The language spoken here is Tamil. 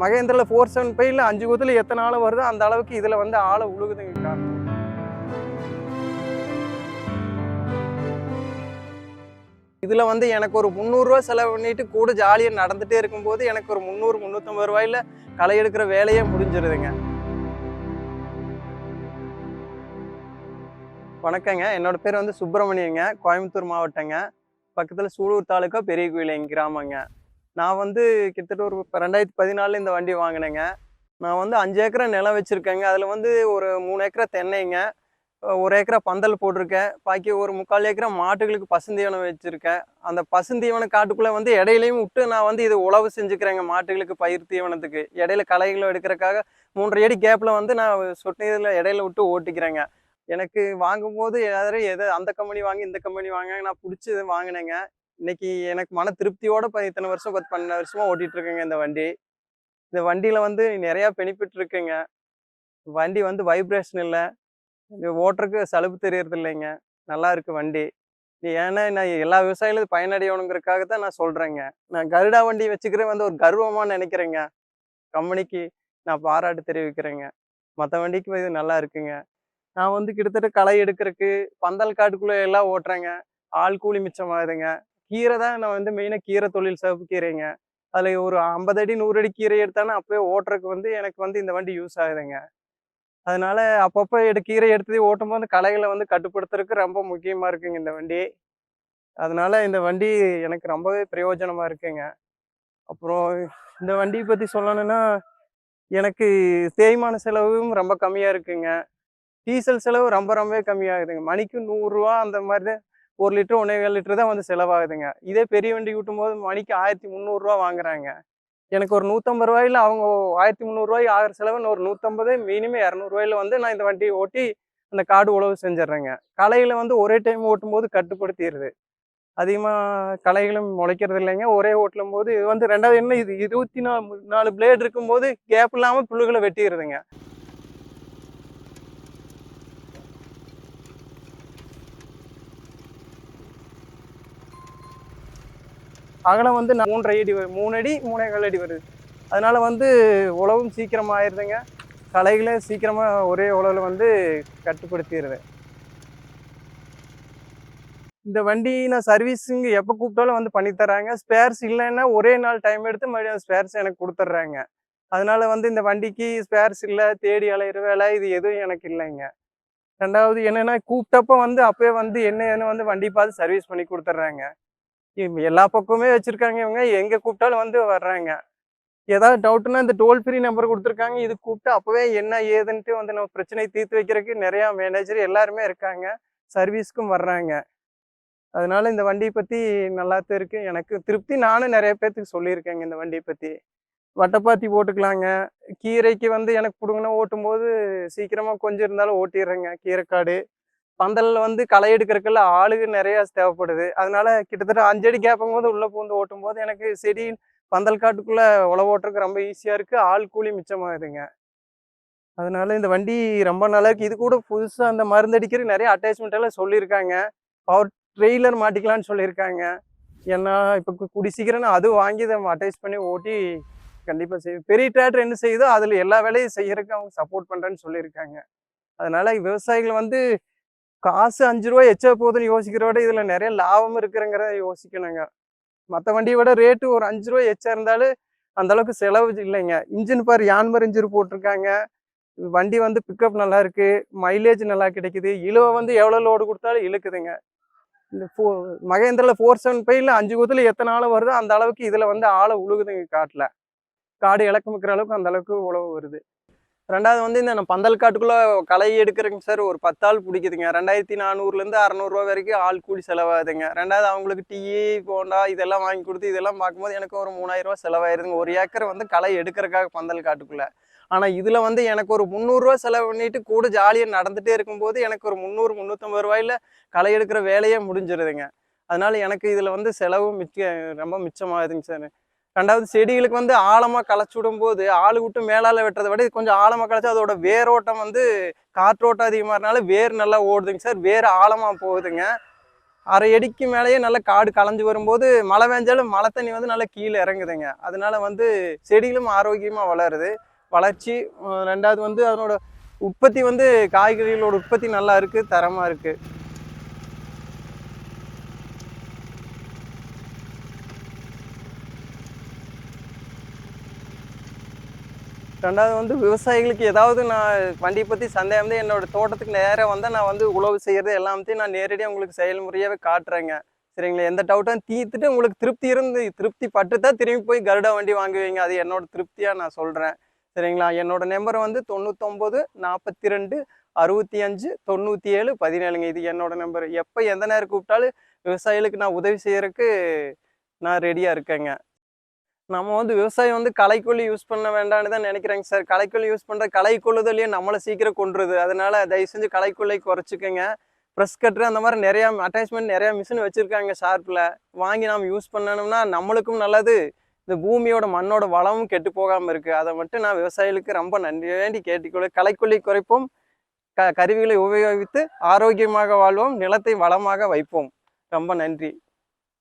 மகேந்திரில் ஃபோர் செவன் ஃபைவ்ல அஞ்சு குத்தில் எத்தனை ஆளை வருதோ அந்த அளவுக்கு இதில் வந்து ஆளை உழுகுதுங்க காரணம் இதில் வந்து எனக்கு ஒரு முந்நூறுரூவா செலவு பண்ணிட்டு கூட ஜாலியாக நடந்துகிட்டே இருக்கும்போது எனக்கு ஒரு முந்நூறு முந்நூற்றம்பது ரூபாயில களை எடுக்கிற வேலையே முடிஞ்சிருதுங்க. வணக்கங்க. என்னோடய பேர் வந்து சுப்பிரமணியங்க. கோயம்புத்தூர் மாவட்டங்க. பக்கத்தில் சூலூர் தாலுக்கா பெரிய கோயில் எங்கள் கிராமங்க. நான் வந்து கிட்டத்தட்ட ஒரு ரெண்டாயிரத்தி பதினாலில் இந்த வண்டி வாங்கினேங்க. நான் வந்து அஞ்சு ஏக்கரை நிலம் வச்சுருக்கேங்க. அதில் வந்து ஒரு மூணு ஏக்கரை தென்னைங்க. ஒரு ஏக்கரா பந்தல் போட்டிருக்கேன். பாக்கி ஒரு முக்கால் ஏக்கரா மாட்டுகளுக்கு பசுந்தீவனம் வச்சுருக்கேன். அந்த பசுந்தீவன காட்டுக்குள்ளே வந்து இடையிலையும் விட்டு நான் வந்து இது உழவு செஞ்சுக்கிறேங்க மாட்டுகளுக்கு பயிர் தீவனத்துக்கு. இடையில களைகளை எடுக்கிறக்காக மூன்றரை அடி கேப்பில் வந்து நான் சொட்டு இதில் இடையில விட்டு ஓட்டிக்கிறேங்க. எனக்கு வாங்கும்போது யாரும் எதை அந்த கம்பெனி வாங்கி இந்த கம்பெனி வாங்க நான் பிடிச்சி வாங்கினேங்க. இன்னைக்கு எனக்கு மன திருப்தியோட இப்போ இத்தனை வருஷம் பத்து பன்னெண்டு வருஷமா ஓட்டிட்டு இருக்கேங்க இந்த வண்டி. இந்த வண்டியில வந்து நிறைய பெனிஃபிட் இருக்குங்க வண்டி வந்து வைப்ரேஷன் இல்லை. ஓட்டுறக்கு ஓட்டுறதுக்கு சலுப்பு தெரியறது இல்லைங்க நல்லா இருக்கு வண்டி. ஏன்னா நான் எல்லா விவசாயிகளும் பயனடையணுங்கிறதுக்காக தான் நான் சொல்றேங்க. நான் கருடா வண்டி வச்சுக்கிறேன் வந்து ஒரு கர்வமா நினைக்கிறேங்க. கம்பெனிக்கு நான் பாராட்டு தெரிவிக்கிறேங்க. மற்ற வண்டிக்கு இது நல்லா இருக்குங்க. நான் வந்து கிட்டத்தட்ட களை எடுக்கிறதுக்கு பந்தல் காட்டுக்குள்ளே எல்லாம் ஓட்டுறேங்க. ஆள் கூலி மிச்சமாகுதுங்க. கீரை தான் நான் வந்து மெயினாக கீரை தொழில் சிவப்பு கீரைங்க. அதில் ஒரு ஐம்பது அடி நூறு அடி கீரை எடுத்தானே அப்போயே ஓட்டுறதுக்கு வந்து எனக்கு வந்து இந்த வண்டி யூஸ் ஆகுதுங்க. அதனால அப்பப்போ எடு கீரை எடுத்து ஓட்டும் போது களைகளை வந்து கட்டுப்படுத்துறதுக்கு ரொம்ப முக்கியமாக இருக்குங்க இந்த வண்டி. அதனால இந்த வண்டி எனக்கு ரொம்பவே பிரயோஜனமாக இருக்குங்க. அப்புறம் இந்த வண்டியை பற்றி சொல்லணும்னா எனக்கு தேய்மான செலவும் ரொம்ப கம்மியாக இருக்குங்க. டீசல் செலவு ரொம்ப ரொம்பவே கம்மியாகுதுங்க. மணிக்கு நூறுரூவா அந்த மாதிரி தான் ஒரு லிட்டர் ஒன்றே லிட்டர் தான் வந்து செலவாகுதுங்க. இதே பெரிய வண்டி கூட்டும் போது மணிக்கு ஆயிரத்தி முந்நூறுரூவா வாங்குறாங்க. எனக்கு ஒரு நூற்றம்பது ரூபாயில் அவங்க ஆயிரத்தி முந்நூறுரூவாய்க்கு ஆகிற செலவுன்னு ஒரு நூற்றம்பது மினிமம் இரநூறுவாயில வந்து நான் இந்த வண்டியை ஓட்டி அந்த காடு உழவு செஞ்சிடுறேங்க. களைகளை வந்து ஒரே டைம் ஓட்டும் போது கட்டுப்படுத்திடுது. அதிகமாக களைகளும் முளைக்கிறது இல்லைங்க. ஒரே ஓட்டும் போது இது வந்து ரெண்டாவது என்ன இது இருபத்தி நாலு நாலு பிளேடு இருக்கும்போது கேப் இல்லாமல் புல்லுகளை வெட்டிடுதுங்க. அகலம் வந்து மூன்றரை அடி வரும் மூணு அடி மூணே கால் அடி வருது. அதனால் வந்து உழவும் சீக்கிரமா ஆயிடுதுங்க களைகளை சீக்கிரமாக ஒரே உழவில் வந்து கட்டுப்படுத்திடுது இந்த வண்டி நான் சர்வீஸுங்க எப்போ கூப்பிட்டாலும் வந்து பண்ணித்தராங்க ஸ்பேர்ஸ் இல்லைன்னா ஒரே நாள் டைம் எடுத்து மறுபடியும் ஸ்பேர்ஸ் எனக்கு கொடுத்துட்றாங்க. அதனால வந்து இந்த வண்டிக்கு ஸ்பேர்ஸ் இல்லை தேடி அலையிற வேலை இது எதுவும் எனக்கு இல்லைங்க. ரெண்டாவது என்னென்னா கூப்பிட்டப்போ வந்து அப்போயே வந்து என்ன ஏதுன்னு வந்து வண்டி பார்த்து சர்வீஸ் பண்ணி கொடுத்துட்றாங்க. எல்லா பக்கமே வச்சுருக்காங்க இவங்க. எங்கே கூப்பிட்டாலும் வந்து வர்றாங்க. ஏதாவது டவுட்னா இந்த டோல் ஃப்ரீ நம்பர் கொடுத்துருக்காங்க. இது கூப்பிட்டு அப்போவே என்ன ஏதுன்ட்டு வந்து நம்ம பிரச்சனையை தீர்த்து வைக்கிறதுக்கு நிறையா மேனேஜர் எல்லாருமே இருக்காங்க. சர்வீஸ்க்கும் வர்றாங்க. அதனால இந்த வண்டியை பற்றி நல்லாத்தான் இருக்கு. எனக்கு திருப்தி. நானும் நிறைய பேர்த்துக்கு சொல்லியிருக்கேங்க இந்த வண்டியை பற்றி வட்டப்பாத்தி போட்டுக்கலாங்க. கீரைக்கு வந்து எனக்கு பிடுங்கினா ஓட்டும் போது சீக்கிரமாக கொஞ்சம் இருந்தாலும் ஓட்டிடுறேங்க. கீரைக்காடு. பந்தலில் வந்து களை எடுக்கிறதுக்குள்ள ஆளுங்க நிறையா தேவைப்படுது. அதனால கிட்டத்தட்ட அஞ்சடி கேட்கும் போது உள்ளே பூந்து ஓட்டும் போது எனக்கு செடி பந்தல் காட்டுக்குள்ளே உழவு ஓட்டுறதுக்கு ரொம்ப ஈஸியாக இருக்குது ஆள் கூலி மிச்சமாகுதுங்க. அதனால இந்த வண்டி ரொம்ப நல்லா இருக்குது இது கூட புதுசாக அந்த மருந்து அடிக்கிற நிறைய அட்டாச்மெண்ட் எல்லாம் சொல்லியிருக்காங்க. பவர் ட்ரெய்லர் மாட்டிக்கலாம்னு சொல்லியிருக்காங்க. ஏன்னா இப்போ குடி சீக்கிரம் நான் அது வாங்கி அதை அட்டாச் பண்ணி ஓட்டி கண்டிப்பாக செய்வேன் பெரிய டிராக்டர் என்ன செய்யுதோ அதில் எல்லா வேலையும் செய்யறதுக்கு அவங்க சப்போர்ட் பண்ணுறேன்னு சொல்லியிருக்காங்க. அதனால விவசாயிகள் வந்து காசு அஞ்சு ரூபா எச்சா போகுதுன்னு யோசிக்கிறத விட இதில் நிறைய லாபம் இருக்கிறங்கிறத யோசிக்கணுங்க. மற்ற வண்டியை விட ரேட்டு ஒரு அஞ்சு ரூபா எச்சா இருந்தாலும் அந்த அளவுக்கு செலவு இல்லைங்க. இன்ஜின் பார் யான்மர் இன்ஜின் போட்டிருக்காங்க. வண்டி வந்து பிக்கப் நல்லா இருக்கு மைலேஜ் நல்லா கிடைக்குது. இழுவை வந்து எவ்வளோ லோடு கொடுத்தாலும் இழுக்குதுங்க. இந்த ஃபோ மகேந்திரில் ஃபோர் செவன் ஃபைவ்ல அஞ்சு குத்தில் எத்தனை ஆழம் வருதோ அந்த அளவுக்கு இதில் வந்து ஆளை உழுகுதுங்க காட்டில். காடு இழக்கமிக்கிற அளவுக்கு அந்த அளவுக்கு உழவு வருது. ரெண்டாவது வந்து இந்த பந்தல் காட்டுக்குள்ளே களை எடுக்கிறேங்க சார் ஒரு பத்து ஆள் பிடிக்குதுங்க. ரெண்டாயிரத்தி நானூறுலேருந்து அறநூறுவா வரைக்கும் ஆள் கூலி செலவாகுதுங்க. ரெண்டாவது அவங்களுக்கு டீ போண்டா இதெல்லாம் வாங்கி கொடுத்து இதெல்லாம் பார்க்கும்போது எனக்கு ஒரு மூணாயிரம் செலவாயிருதுங்க. ஒரு ஏக்கர் வந்து களை எடுக்கிறக்காக பந்தல் காட்டுக்குள்ளே. ஆனால் இதில் வந்து எனக்கு ஒரு முந்நூறுரூவா செலவு பண்ணிட்டு கூட ஜாலியாக நடந்துகிட்டே இருக்கும்போது எனக்கு ஒரு முந்நூறு முந்நூற்றம்பது ரூபாயில களை எடுக்கிற வேலையே முடிஞ்சிருதுங்க. அதனால் எனக்கு இதில் வந்து செலவும் மிச்ச ரொம்ப மிச்சமாகுதுங்க சார். ரெண்டாவது செடிகளுக்கு வந்து ஆழமாக களைச்சி விடும்போது ஆள் விட்டு மேலால் வெட்டுறதை விட கொஞ்சம் ஆழமாக களைச்சி அதோட வேரோட்டம் வந்து காற்றோட்டம் அதிகமாகறனால வேர் நல்லா ஓடுதுங்க சார். வேர் ஆழமாக போகுதுங்க. அரை அடிக்கு மேலேயே நல்லா காடு களைஞ்சு வரும்போது மழை பெஞ்சாலும் மழை தண்ணி வந்து நல்லா கீழே இறங்குதுங்க. அதனால வந்து செடிகளும் ஆரோக்கியமாக வளருது. வளர்ச்சி ரெண்டாவது வந்து அதனோட உற்பத்தி வந்து காய்கறிகளோட உற்பத்தி நல்லா இருக்குது தரமாக இருக்குது ரெண்டாவது வந்து விவசாயிகளுக்கு ஏதாவது நான் வண்டியை பற்றி சந்தேகம் வந்து என்னோட தோட்டத்துக்கு நேராக வந்தால் நான் வந்து உழவு செய்கிறது எல்லாத்தையும் நான் நேரடியாக உங்களுக்கு செயல்முறையாகவே காட்டுறேங்க. சரிங்களா? எந்த டவுட்டும் தீர்த்துட்டு உங்களுக்கு திருப்தி இருந்து திருப்தி பட்டு தான் திரும்பி போய் கருடா வண்டி வாங்குவீங்க. அது என்னோட திருப்தியாக நான் சொல்கிறேன் சரிங்களா? என்னோட நம்பர் வந்து தொண்ணூத்தொம்பது நாற்பத்தி ரெண்டு அறுபத்தி அஞ்சு தொண்ணூற்றி ஏழு பதினேழுங்க. இது என்னோட நம்பர் எப்போ எந்த நேரம் கூப்பிட்டாலும் விவசாயிகளுக்கு நான் உதவி செய்கிறதுக்கு நான் ரெடியாக இருக்கேங்க. நம்ம வந்து விவசாயம் வந்து களைக்கொல்லி யூஸ் பண்ண வேண்டாம்னு தான் நினைக்கிறேங்க சார் களைக்கொல்லி யூஸ் பண்ணுற களை நம்மளை சீக்கிரம் கொண்டுருது அதனால தயவு செஞ்சு களைக்கொல்லை குறைச்சிக்கோங்க. ப்ரெஸ் கட்ரு அந்த மாதிரி நிறையா அட்டாச்மெண்ட் நிறையா மிஷின் வச்சுருக்காங்க ஷார்ப்பில் வாங்கி நாம் யூஸ் பண்ணணும்னா நம்மளுக்கும் நல்லது. இந்த பூமியோட மண்ணோட வளமும் கெட்டு போகாமல் இருக்குது அதை மட்டும் நான் விவசாயிகளுக்கு ரொம்ப நன்றி வேண்டி கேட்டுக்கொள்ள களைக்கொல்லி குறைப்போம். க கருவிகளை உபயோகித்து ஆரோக்கியமாக வாழ்வோம். நிலத்தை வளமாக வைப்போம். ரொம்ப நன்றி.